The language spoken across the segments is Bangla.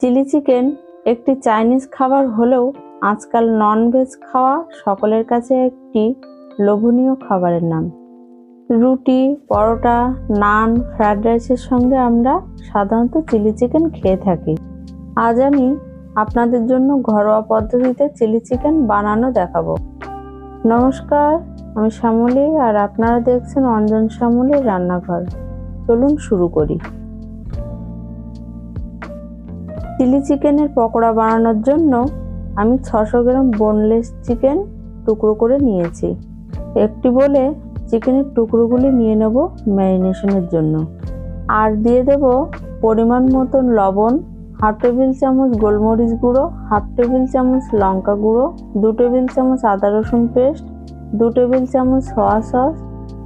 চিলি চিকেন একটি চাইনিজ খাবার হলেও আজকাল ননভেজ খাওয়া সকলের কাছে একটি লোভনীয় খাবারের নাম। রুটি, পরোটা, নান, ফ্রায়েড রাইসের সঙ্গে আমরা সাধারণত চিলি চিকেন খেয়ে থাকি। আজ আমি আপনাদের জন্য ঘরোয়া পদ্ধতিতে চিলি চিকেন বানানো দেখাবো। নমস্কার, আমি শ্যামলী আর আপনারা দেখছেন অঞ্জন শ্যামলীর রান্নাঘর। চলুন শুরু করি। চিলি চিকেনের পকোড়া বানানোর জন্য আমি ছশো গ্রাম বোনলেস চিকেন টুকরো করে নিয়েছি। একটি বলে চিকেনের টুকরোগুলি নিয়ে নেব ম্যারিনেশনের জন্য। আর দিয়ে দেব পরিমাণ মতন লবণ, হাফ টেবিল চামচ গোলমরিচ গুঁড়ো, হাফ টেবিল চামচ লঙ্কা গুঁড়ো, দু টেবিল চামচ আদা রসুন পেস্ট, দু টেবিল চামচ সোয়া সস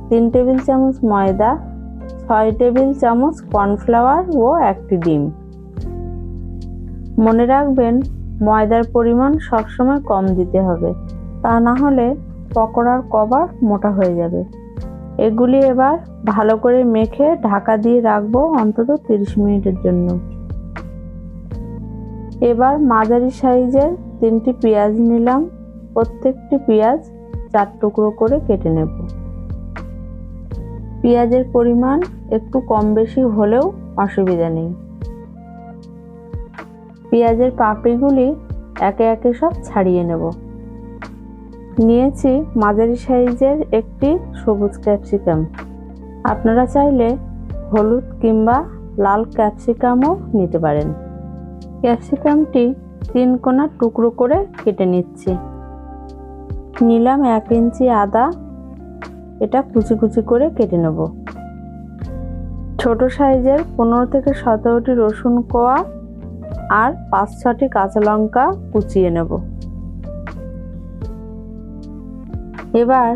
তিন টেবিল চামচ ময়দা, ছয় টেবিল চামচ কর্নফ্লাওয়ার ও একটি ডিম। মনে রাখবেন, ময়দার পরিমাণ সবসময় কম দিতে হবে। তা না হলে পকোড়ার কভার মোটা হয়ে যাবে। এগুলি এবার ভালো করে মেখে ঢাকা দিয়ে রাখব অন্তত তিরিশ মিনিটের জন্য। এবার মাঝারি সাইজের তিনটি পেঁয়াজ নিলাম। প্রত্যেকটি পেঁয়াজ চার টুকরো করে কেটে নেব। পেঁয়াজের পরিমাণ একটু কম বেশি হলেও অসুবিধা নেই। পেঁয়াজের পাপড়িগুলি একে একে সব ছাড়িয়ে নেব। নিয়েছি মাঝারি সাইজের একটি সবুজ ক্যাপসিকাম। আপনারা চাইলে হলুদ কিংবা লাল ক্যাপসিকামও নিতে পারেন। ক্যাপসিকামটি তিন কোনা টুকরো করে কেটে নিচ্ছি। নিলাম এক ইঞ্চি আদা। এটা কুচি কুচি করে কেটে নেব। ছোট সাইজের পনেরো থেকে সতেরোটি রসুন কোয়া আর পাঁচ ছটি কাঁচা লঙ্কা কুচিয়ে নেব। এবার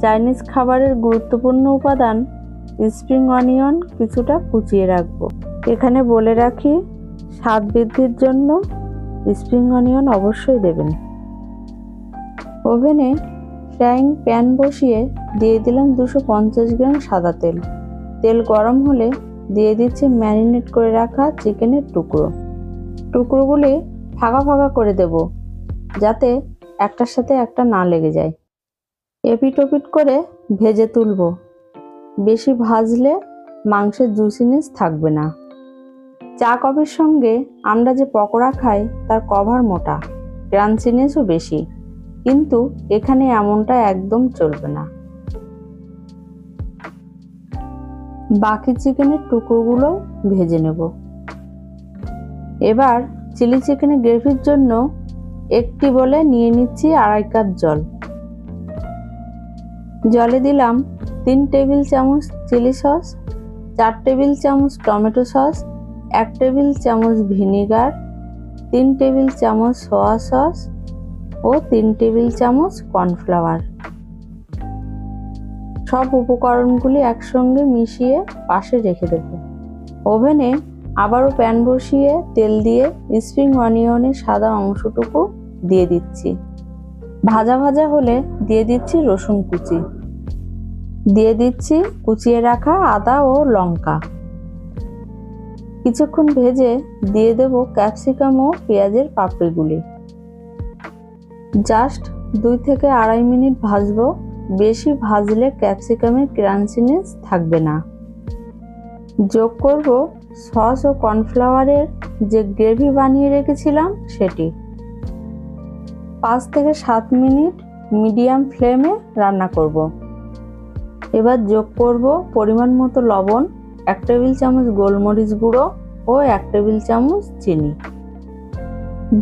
চাইনিজ খাবারের গুরুত্বপূর্ণ উপাদান স্প্রিং অনিয়ন কিছুটা কুচিয়ে রাখব। এখানে বলে রাখি, স্বাদ বৃদ্ধির জন্য স্প্রিং অনিয়ন অবশ্যই দেবেন। ওভেনে ফ্রাইং প্যান বসিয়ে দিয়ে দিলাম দুশো পঞ্চাশ গ্রাম সাদা তেল। তেল গরম হলে দিয়ে দিচ্ছি ম্যারিনেট করে রাখা চিকেনের টুকরো। টুকরোগুলি ফাঁকা ফাঁকা করে দেব, যাতে একটার সাথে একটা না লেগে যায়। এপিট ওপিট করে ভেজে তুলব। বেশি ভাজলে মাংসের জুসিনেস থাকবে না। চা কফির সঙ্গে আমরা যে পকোড়া খাই, তার কভার মোটা, ক্রাঞ্চিনেসও বেশি, কিন্তু এখানে এমনটা একদম চলবে না। বাকি চিকেনের টুকরোগুলো ভেজে নেব। এবার চিলি চিকেনের গ্রেভির জন্য একটি বলে নিয়ে নিচ্ছি আড়াই কাপ জল। জলে দিলাম তিন টেবিল চামচ চিলি সস, চার টেবিল চামচ টমেটো সস, এক টেবিল চামচ ভিনিগার, তিন টেবিল চামচ সোয়া সস ও তিন টেবিল চামচ কর্নফ্লাওয়ার। সব উপকরণগুলি একসঙ্গে মিশিয়ে পাশে রেখে দেব। ওভেনে আবারও প্যান বসিয়ে তেল দিয়ে স্প্রিং অনিয়নের সাদা অংশটুকু দিয়ে দিচ্ছি। ভাজা ভাজা হলে দিয়ে দিচ্ছি রসুন কুচি। দিয়ে দিচ্ছি কুচিয়ে রাখা আদা ও লঙ্কা। কিছুক্ষণ ভেজে দিয়ে দেব ক্যাপসিকাম ও পেঁয়াজের পাপড়িগুলি। জাস্ট দুই থেকে আড়াই মিনিট ভাজবো, বেশি ভাজলে ক্যাপসিকামের ক্রাঞ্চিনেস থাকবে না। যোগ করব সস ও কর্নফ্লাওয়ারের যে গ্রেভি বানিয়ে রেখেছিলাম সেটি। পাঁচ থেকে সাত মিনিট মিডিয়াম ফ্লেমে রান্না করব। এবার যোগ করব পরিমাণ মতো লবণ, এক টেবিল চামচ গোলমরিচ গুঁড়ো ও এক টেবিল চামচ চিনি।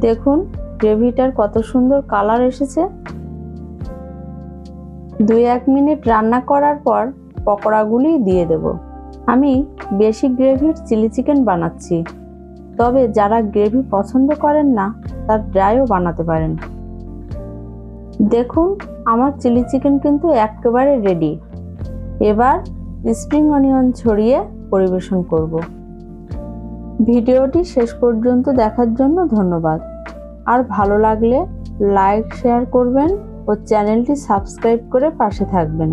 দেখুন গ্রেভিটার কত সুন্দর কালার এসেছে। দুই এক মিনিট রান্না করার পর পকোড়াগুলি দিয়ে দেব। আমি বেশি গ্রেভির চিলি চিকেন বানাচ্ছি। তবে যারা গ্রেভি পছন্দ করেন না, তার ড্রাইও বানাতে পারেন। দেখুন, আমার চিলি চিকেন কিন্তু একেবারে রেডি এবার স্প্রিং অনিয়ন ছড়িয়ে পরিবেশন করব। ভিডিওটি শেষ পর্যন্ত দেখার জন্য ধন্যবাদ। আর ভালো লাগলে লাইক, শেয়ার করবেন ও চ্যানেলটি সাবস্ক্রাইব করে পাশে থাকবেন।